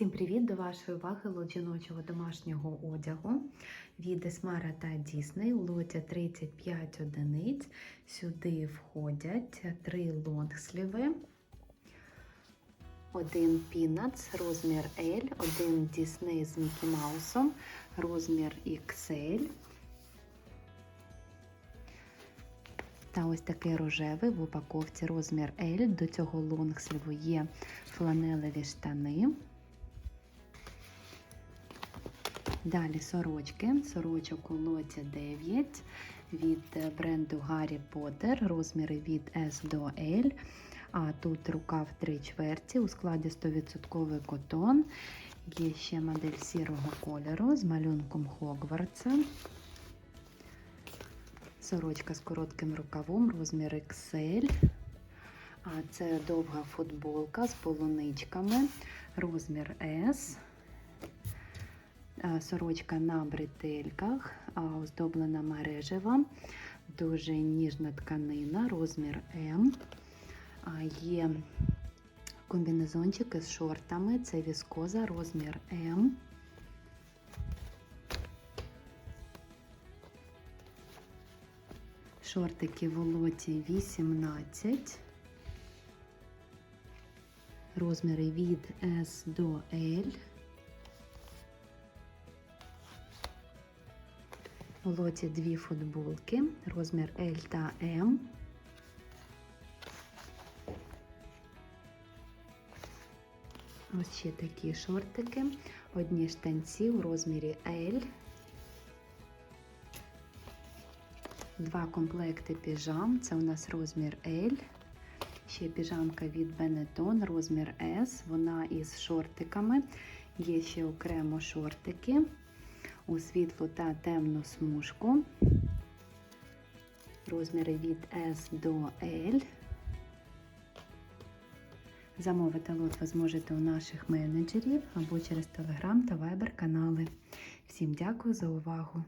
Всім привіт! До вашої уваги лот жіночого домашнього одягу від Esmara та Disney. У лоті 35 одиниць. Сюди входять три лонгсліви, один Peanuts, розмір L, один Disney з Мікі Маусом, розмір XL. Та ось такий рожевий в упаковці розмір L. До цього лонгсліву є фланелеві штани. Далі сорочки. Сорочок у лоті 9 від бренду Harry Potter, розміри від S до L. А тут рукав 3 чверті у складі 100% котон. Є ще модель сірого кольору з малюнком Хогвартса. Сорочка з коротким рукавом, розмір XL. А це довга футболка з полуничками, розмір S. Сорочка на бретельках, оздоблена мережева, дуже ніжна тканина, розмір М. Є комбінезончики з шортами, це віскоза, розмір М. Шортики в лоті 18. Розміри від S до L. У лоті дві футболки, розмір L та M. Ось ще такі шортики, одні штанці у розмірі L. Два комплекти піжам. Це у нас розмір L. Ще піжамка від Benetton, розмір S. Вона із шортиками. Є ще окремо шортики у світлу та темну смужку. Розміри від S до L. Замовити лот ви зможете у наших менеджерів або через Telegram та Viber канали. Всім дякую за увагу!